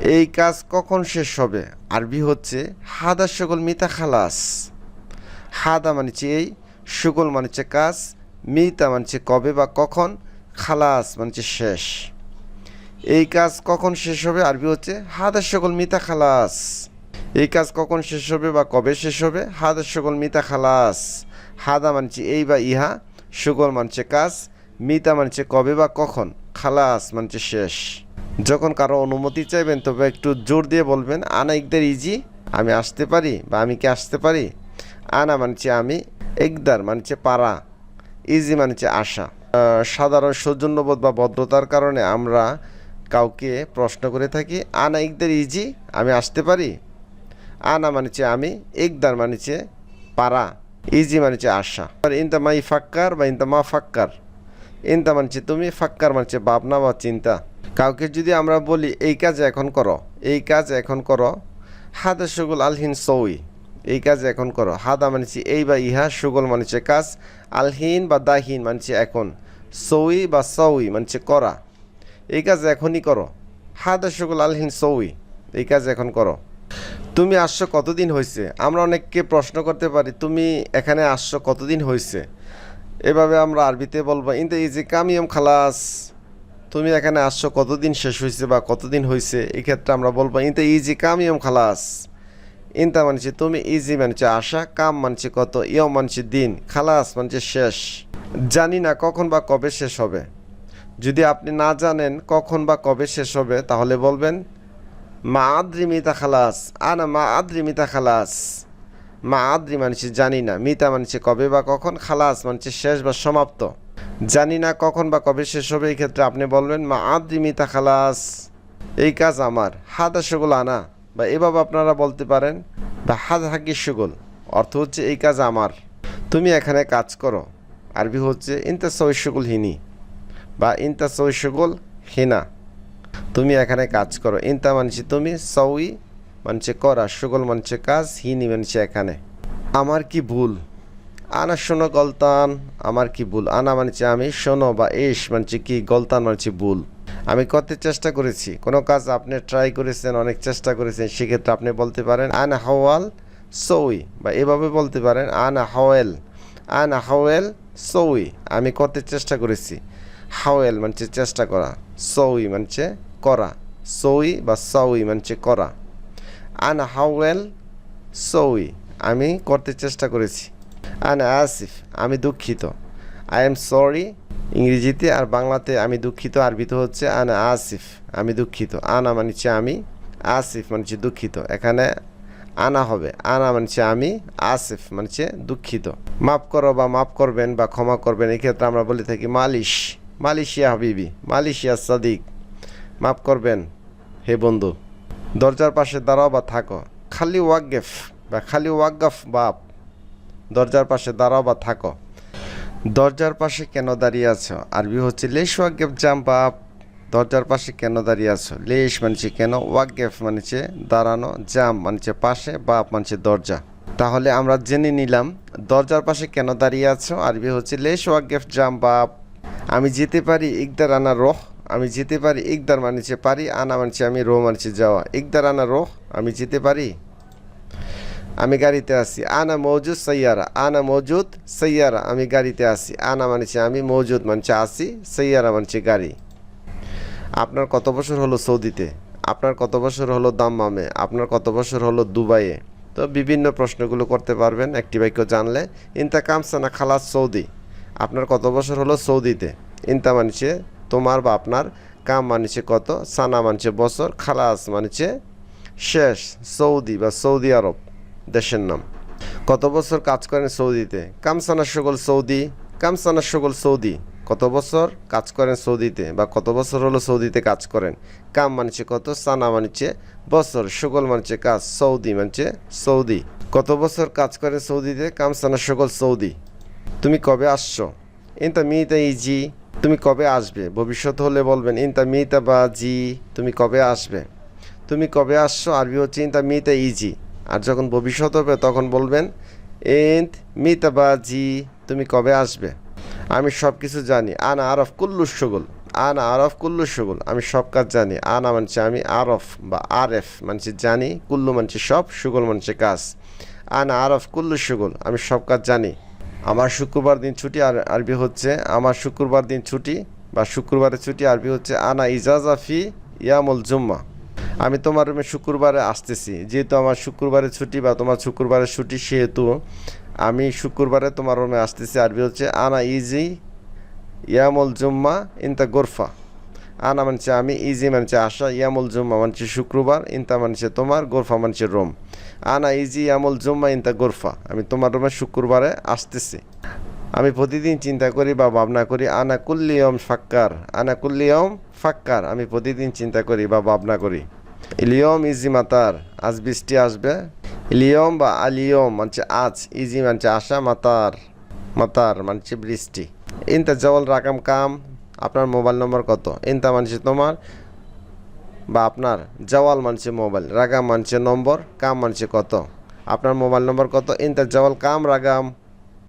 এই কাজ কখন শেষ হবে? আরবি হচ্ছে, হাদা সকল মিতা খালাস। হাদা মানছে এই সুগল মানছে কাজ, মিতা মানছে কবে বা কখন, খালাস মানছে শেষ। এই কাজ কখন শেষ হবে? আরবি হচ্ছে, হাদা সকল মিতা খালাস। এই কাজ কখন শেষ হবে বা কবে শেষ হবে? হাদা সকল মিতা খালাস। হাদা মানছে এই বা ইহা সুগল মানছে কাজ, মিতা মানছে কবে বা কখন, খালাস মানছে শেষ। যখন কারও অনুমতি চাইবেন, তবে একটু জোর দিয়ে বলবেন, আনা ইকদার ইজি, আমি আসতে পারি বা আমি কি আসতে পারি? আনা মানছে আমি একদার মানছে পারা, ইজি মানছে আশা। সাধারণ সৌজন্যবোধ বা ভদ্রতার কারণে আমরা কাউকে প্রশ্ন করে থাকি, আনা ইকদার ইজি, আমি আসতে পারি? আনা মানেছে আমি একদার মানেছে পারা, ইজি মানেছে আশা। ইনতা মাই ফাক্কার বা ইনতা মা ফাক্কার, ইনতা মানছে তুমি, ফাক্কার মানছে ভাবনা বা চিন্তা। কাউকে যদি আমরা বলি, এই কাজ এখন করো, এই কাজ এখন করো, হাদা সুগুল আলহিন সৌই, এই কাজ এখন করো। হাদা মানছে এই বা ইহা, সুগল মানছে কাজ আলহীন বা দাহীন মানছে এখন। সৌই বা সৌই মানছে করা। এই কাজ এখনই করো। হাদা সুগুল আলহীন সৌই, এই কাজ এখন করো। তুমি আসছো কতদিন হয়েছে আমরা অনেককে প্রশ্ন করতে পারি, তুমি এখানে আসছো কতদিন হয়েছে এভাবে আমরা আরবিতে বলব ইন দ্য ইজি কামিয়ম খালাস। তুমি এখানে আসছো, কতদিন শেষ হয়েছে বা কতদিন হয়েছে, এই ক্ষেত্রে আমরা বলব ইন ইজি কাম ইয়ম খালাস। ইনতা মানছে তুমি ইজি মানছে আশা, কাম মানছে কত, ইয়ম মানছে দিন, খালাস মানছে শেষ। জানি না কখন বা কবে শেষ হবে। যদি আপনি না জানেন কখন বা কবে শেষ হবে, তাহলে বলবেন, মা আদ্রি মিতা খালাস। আনা মা আদ্রি মিতা খালাস। মা আদ্রি মানছে জানি না, মিতা মানছে কবে বা কখন, খালাস মানছে শেষ বা সমাপ্ত। জানি না কখন বা কবে শেষ হবে, এই ক্ষেত্রে আপনি বলবেন, মা আদ্রি মিতা খালাস, এই কাজ আমার হাদা সুগুল আনা। বা এভাবে আপনারা বলতে পারেন বা হাদ হাকি সুগুল, অর্থ হচ্ছে এই কাজ আমার, তুমি এখানে কাজ করো। আরবি হচ্ছে, ইনতা সৈশুগুল হিনি, বা ইনতা সৈশুগুল হিনা, তুমি এখানে কাজ করো। ইনতা মানছি তুমি সউই মানছে করা, সুগল মানছে কাজ, হিনি মানছে এখানে। আমার কি ভুল? আনা শোনো গলতান, আমার কি ভুল? আনা মানছে আমি, শোনো বা এস মানছে কি? গলতান মানছি ভুল। আমি করতে চেষ্টা করেছি, কোনো কাজ আপনি ট্রাই করেছেন, অনেক চেষ্টা করেছেন, সেক্ষেত্রে আপনি বলতে পারেন, আনা হাওয়াল সউই বা এভাবে বলতে পারেন, আনা হাওয়েল আনা হাওয়েল সউই আমি করতে চেষ্টা করেছি। হাওয়েল মানছে চেষ্টা করা সউই মানছে করা সউই বা সউই মানছে করা। আনা হাওয়েল সউই আমি করতে চেষ্টা করেছি। আনা আসিফ, আমি দুঃখিত। আই এম সরি ইংরেজিতে আর বাংলাতে আমি দুঃখিত, আরবিতে হচ্ছে আনা আসিফ, আমি দুঃখিত। আনা মানছে আমি, আসিফ মানছে দুঃখিত। এখানে আনা হবে, আনা মানছে আমি, আসিফ মানছে দুঃখিত। মাফ করো বা মাফ করবেন বা ক্ষমা করবেন এক্ষেত্রে আমরা বলে থাকি মালিশ মালয়েশিয়া হাবিবি মালয়েশিয়া সাদিক। মাফ করবেন, হে বন্ধু। দরজার পাশে দাঁড়াও বা থাকো। খালি ওয়াকগেফ বা খালি ওয়াকগাফ বাপ। দরজার পাশে দাঁড়াও বা থাকো। দরজার পাশে কেন দাঁড়িয়ে আছো? আরবি হচ্ছে লেশ ওয়াকগেফ জাম বাপ। দরজার পাশে কেন দাঁড়িয়ে আছো? লেশ মানছে কেন? ওয়াকগেফ মানছে দাঁড়ানো, জাম মানছে পাশে, বাপ মানছে দরজা। তাহলে আমরা জেনে নিলাম দরজার পাশে কেন দাঁড়িয়ে আছো? আরবি হচ্ছে লেশ ওয়াকগেফ জাম বাপ। আমি যেতে পারি, ইকদার আনা রহ। আমি যেতে পারি, ইকদার মানছে পারি, আনা মানছে আমি রো মানছে যাওয়া। ইকদার আনা রহ, আমি যেতে পারি? আমি গাড়িতে আছি। আনা মৌজুদ সৈয়ারা আনা মৌজুদ সৈয়ারা আমি গাড়িতে আছি। আনা মানছে আমি মৌজুদ মানছে আসি সৈয়ারা মানছে গাড়ি। আপনার কত বছর হলো সৌদিতে? আপনার কত বছর হলো দাম্মামে? আপনার কত বছর হলো দুবাইয়ে? তো বিভিন্ন প্রশ্নগুলো করতে পারবেন, একটি বাক্য জানলে। ইনতা কামসানা খালাস সৌদি। আপনার কত বছর হলো সৌদিতে? ইনতা মানছে তোমার বা আপনার। কাম মানছে কত? সানা মানছে বছর। খালাস মানছে শেষ। সৌদি বা সৌদি আরব। দেশের নাম। কত বছর কাজ করেন সৌদিতে? কামসানা সকল সৌদি। কামসানা সকল সৌদি। কত বছর কাজ করেন সৌদিতে বা কত বছর হলো সৌদিতে কাজ করেন? কাম মানছে কত, সানা মানছে বছর সকল মানছে কাজ, সৌদি মানছে সৌদি। কত বছর কাজ করেন সৌদিতে? কামসানা সকল সৌদি। তুমি কবে আসছো? ইনতা মিতা ইজি। তুমি কবে আসবে? ভবিষ্যৎ হলে বলবেন, ইনতা মিতা বা জি। তুমি কবে আসবে? তুমি কবে আসছো? আরবি হচ্ছে ইনতা মিতা ইজি। আর যখন ভবিষ্যৎ হবে, তখন বলবেন ইন্ত মিতা বা জি তুমি কবে আসবে? আমি সব কিছু জানি। আনা আরফ কুল্লু সুগুল। আনা আরফ কুল্লু সুগুল। আমি সব কাজ জানি। আনা মানছে আমি আরফ বা আর এফ মানছে জানি, কুল্লু মানছে সব, সুগুল মানছে কাজ। আনা আরফ কুল্লু সুগুল। আমি সব কাজ জানি। আমার শুক্রবার দিন ছুটি আর আরবি হচ্ছে, আমার শুক্রবার দিন ছুটি বা শুক্রবারের ছুটি আরবি হচ্ছে, আনা ইজাজা ফি ইয়ামুল জুম্মা। আমি তোমার রুমে শুক্রবারে আসতেছি। যেহেতু আমার শুক্রবারে ছুটি বা তোমার শুক্রবারে ছুটি সেহেতু আমি শুক্রবারে তোমার রুমে আসতেছি। আরবি হচ্ছে, আনা ইজি ইয়ামুল জুম্মা ইনতা গোরফা। আনা মানছে আমি, ইজি মানছে আশা, ইয়ামুল জুম্মা মানছে শুক্রবার, ইনতা মানছে তোমার, গোরফা মানছে রোম। আনা ইজি ইয়ামুল জুম্মা ইনতা গোরফা। আমি তোমার রুমে শুক্রবারে আসতেছি। আমি প্রতিদিন চিন্তা করি বা ভাবনা করি, আনা কুল্লিয়ম ফাক্কার। আনা কুল্লিয়ম ফাক্কার। আমি প্রতিদিন চিন্তা করি বা ভাবনা করি। ইলিয়ম ইজি মাতার, আজ বৃষ্টি আসবে। ইলিয়ম বা আলিয়ম মানছে আজ, ইজি মানছে আশা, মাতার মাতার মানছে বৃষ্টি। ইনতা জওয়াল রাকাম কাম, আপনার মোবাইল নম্বর কত? ইনতা মানছে তোমার বা আপনার, জওয়াল মানছে মোবাইল, রাগাম মানছে নম্বর, কাম মানছে কত? আপনার মোবাইল নম্বর কত? ইনতা জওয়াল কাম, রাগাম